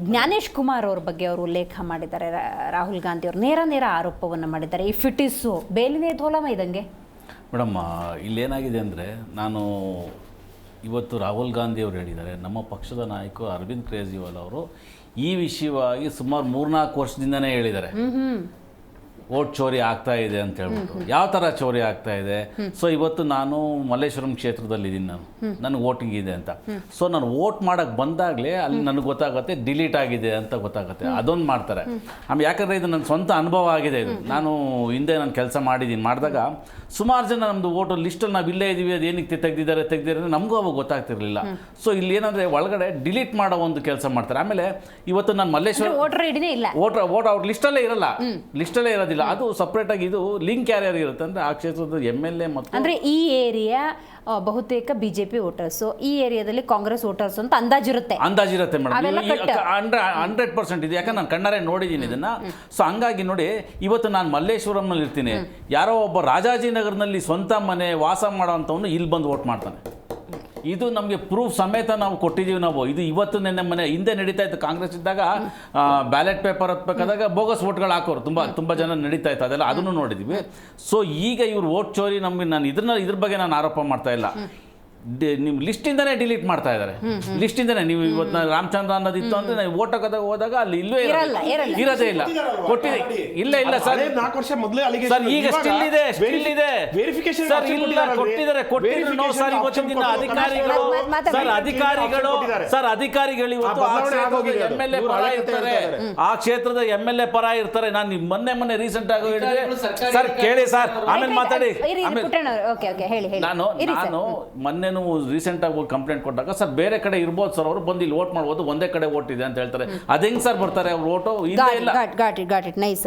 ಜ್ಞಾನೇಶ್ ಕುಮಾರ್ ಅವ್ರ ಬಗ್ಗೆ ಅವರು ಉಲ್ಲೇಖ ಮಾಡಿದ್ದಾರೆ. ರಾಹುಲ್ ಗಾಂಧಿ ಅವರು ನೇರ ನೇರ ಆರೋಪವನ್ನು ಮಾಡಿದ್ದಾರೆ. ಈ ಫಿಟಿಸು ಬೇಲಿನೇ ಧೋಲಮ ಇದಂಗೆ? ಮೇಡಮ್ ಇಲ್ಲೇನಾಗಿದೆ ಅಂದರೆ ನಾನು ಇವತ್ತು ರಾಹುಲ್ ಗಾಂಧಿ ಅವರು ಹೇಳಿದ್ದಾರೆ. ನಮ್ಮ ಪಕ್ಷದ ನಾಯಕ ಅರವಿಂದ್ ಕೇಜ್ರಿವಾಲ್ ಅವರು ಈ ವಿಷಯವಾಗಿ ಸುಮಾರು ಮೂರ್ನಾಲ್ಕು ವರ್ಷದಿಂದನೇ ಹೇಳಿದ್ದಾರೆ. ಓಟ್ ಚೋರಿ ಆಗ್ತಾ ಇದೆ ಅಂತ ಹೇಳ್ಬಿಟ್ಟು. ಯಾವ ತರ ಚೋರಿ ಆಗ್ತಾ ಇದೆ? ಸೊ ಇವತ್ತು ನಾನು ಮಲ್ಲೇಶ್ವರಂ ಕ್ಷೇತ್ರದಲ್ಲಿ ಇದ್ದೀನಿ ನಾನು. ನನಗೆ ವೋಟಿಂಗ್ ಇದೆ ಅಂತ. ಸೊ ನಾನು ವೋಟ್ ಮಾಡಕ್ ಬಂದಾಗಲೇ ಅಲ್ಲಿ ನನಗೆ ಗೊತ್ತಾಗುತ್ತೆ ಡಿಲೀಟ್ ಆಗಿದೆ ಅಂತ ಗೊತ್ತಾಗುತ್ತೆ. ಅದೊಂದು ಮಾಡ್ತಾರೆ. ಆಮೇಲೆ ಯಾಕಂದ್ರೆ ಇದು ನನ್ನ ಸ್ವಂತ ಅನುಭವ ಆಗಿದೆ ಇದು. ನಾನು ಹಿಂದೆ ನಾನು ಕೆಲಸ ಮಾಡಿದ್ದೀನಿ ಮಾಡಿದಾಗ ಸುಮಾರು ಜನ ನಮ್ಮದು ವೋಟು ಲಿಸ್ಟಲ್ಲಿ ನಾವು ಇಲ್ಲೇ ಇದ್ದೀವಿ ಅದು ಏನಕ್ಕೆ ತೆಗ್ದಿದ್ದಾರೆ ತೆಗ್ದಿದ್ರೆ ನಮಗೂ ಅವಾಗ ಗೊತ್ತಾಗ್ತಿರ್ಲಿಲ್ಲ. ಸೊ ಇಲ್ಲಿ ಏನಂದ್ರೆ ಒಳಗಡೆ ಡಿಲೀಟ್ ಮಾಡೋ ಒಂದು ಕೆಲಸ ಮಾಡ್ತಾರೆ. ಆಮೇಲೆ ಇವತ್ತು ನಾನು ಮಲ್ಲೇಶ್ವರ ವೋಟರ್ ವೋಟರ್ ವೋಟ್ ಅವ್ರ ಲಿಸ್ಟಲ್ಲೇ ಇರಲ್ಲ. ಲಿಸ್ಟಲ್ಲೇ ಇರೋದಿಲ್ಲ. ಅದು ಸಪ್ರೇಟ್ ಆಗಿ ಇದು ಲಿಂಕ್ ಯಾರ್ಯಾರು ಇರುತ್ತೆ. ಅಂದ್ರೆ ಆ ಕ್ಷೇತ್ರದ ಎಂ ಎಲ್ ಎ ಮತ್ತು ಅಂದ್ರೆ ಈ ಏರಿಯಾ ಬಹುತೇಕ ಬಿಜೆಪಿ ವೋಟರ್ಸು ಈ ಏರಿಯಾದಲ್ಲಿ ಕಾಂಗ್ರೆಸ್ ವೋಟರ್ಸ್ ಅಂತ ಅಂದಾಜಿರುತ್ತೆ ಅಂದಾಜಿರುತ್ತೆ ಇರುತ್ತೆ ಮೇಡಮ್. ಅಂದ್ರೆ ಹಂಡ್ರೆಡ್ ಪರ್ಸೆಂಟ್ ಇದೆ. ಯಾಕಂದ್ರೆ ನಾನು ಕಣ್ಣಾರೆ ನೋಡಿದ್ದೀನಿ ಇದನ್ನ. ಸೊ ಹಂಗಾಗಿ ನೋಡಿ ಇವತ್ತು ನಾನು ಮಲ್ಲೇಶ್ವರಂನಲ್ಲಿ ಇರ್ತೀನಿ ಯಾರೋ ಒಬ್ಬ ರಾಜಾಜಿನಗರ್ನಲ್ಲಿ ಸ್ವಂತ ಮನೆ ವಾಸ ಮಾಡೋವಂಥವ್ನು ಇಲ್ಲಿ ಬಂದು ವೋಟ್ ಮಾಡ್ತಾನೆ. ಇದು ನಮಗೆ ಪ್ರೂಫ್ ಸಮೇತ ನಾವು ಕೊಟ್ಟಿದ್ದೀವಿ ನಾವು. ಇದು ಇವತ್ತು ನೆನ್ನೆ ಮನೆ ಹಿಂದೆ ನಡೀತಾ ಇತ್ತು. ಕಾಂಗ್ರೆಸ್ ಇದ್ದಾಗ ಬ್ಯಾಲೆಟ್ ಪೇಪರ್ ಹತ್ಬೇಕಾದಾಗ ಬೋಗಸ್ ವೋಟ್ಗಳು ಹಾಕೋರು. ತುಂಬ ತುಂಬ ಜನ ನಡೀತಾ ಇತ್ತು. ಅದೆಲ್ಲ ಅದನ್ನು ನೋಡಿದ್ದೀವಿ ಸೊ ಈಗ ಇವ್ರು ವೋಟ್ ಚೋರಿ ನಮಗೆ ನಾನು ಇದ್ರನ್ನ, ಇದ್ರ ಬಗ್ಗೆ ನಾನು ಆರೋಪ ಮಾಡ್ತಾ ಇಲ್ಲ. ನಿಮ್ಮ ಲಿಸ್ಟಿಂದನೇ ಡಿಲೀಟ್ ಮಾಡ್ತಾ ಇದ್ದಾರೆ. ಲಿಸ್ಟಿಂದನೇ ನೀವು ಇವತ್ತು ನಾನು ರಾಮಚಂದ್ರ ಅನ್ನೋದಿತ್ತು ಅಂದ್ರೆ ನಾವು ಓಟ್ ಹಾಕೋದಾಗ ಹೋದಾಗ ಅಲ್ಲಿ ಇಲ್ವೇ. ಇರೋದೇ. ಇಲ್ಲ. ಕೊಟ್ಟಿದೆ. ಇಲ್ಲ ಇಲ್ಲ ಸರ್. ನಾಲ್ಕು ವರ್ಷ ಮೊದಲೇ ಸರ್ ಈಗ ಸ್ಟಿಲ್ ಇದೆ ಸ್ಟಿಲ್ ಇದೆ. ವೆರಿಫಿಕೇಶನ್ ಸರ್ ಇಲ್ಲ ಕೊಟ್ಟಿದ್ದಾರೆ ಕೊಟ್ಟಿದ್ರು ಸರ್ ಇವತ್ತಿನ ದಿನ ಅಧಿಕಾರಿಗಳು ಸರ್ ಅಧಿಕಾರಿಗಳು ಸರ್ ಅಧಿಕಾರಿಗಳು ಇವತ್ತು ಎಂ ಎಲ್ ಎ ಪರ ಇರ್ತಾರೆ. ಆ ಕ್ಷೇತ್ರದ ಎಂ ಎಲ್ ಎ ಪರ ಇರ್ತಾರೆ. ನಾನು ನಿಮ್ ಮೊನ್ನೆ ಮೊನ್ನೆ ರೀಸೆಂಟ್ ಆಗಿ ಹೇಳಿದ್ರೆ ಸರ್ ಕೇಳಿ ಸರ್. ಆಮೇಲೆ ಮಾತಾಡಿ. ಇರಿ ಆಮೇಲೆ ಓಕೆ ಓಕೆ ಹೇಳಿ ಹೇಳಿ. ನಾನು ನಾನು ಮೊನ್ನೆನೂ ರೀಸೆಂಟ್ ಆಗಿ ಹೋಗಿ ಕಂಪ್ಲೇಂಟ್ ಕೊಟ್ಟಾಗ ಸರ್ ಬೇರೆ ಕಡೆ ಇರ್ಬೋದು ಸರ್ ಅವರು ಬಂದು ಇಲ್ಲಿ ವೋಟ್ ಮಾಡ್ಬೋದು ಒಂದೇ ಕಡೆ ವೋಟ್ ಇದೆ ಅಂತ ಹೇಳ್ತಾರೆ. ಅದು ಹೆಂಗ್ ಸರ್ ಬರ್ತಾರೆ ಅವ್ರು ಓಟು ಇಲ್ಲ. ಗಾಟ್ ಇಲ್ಲ got got it got it nice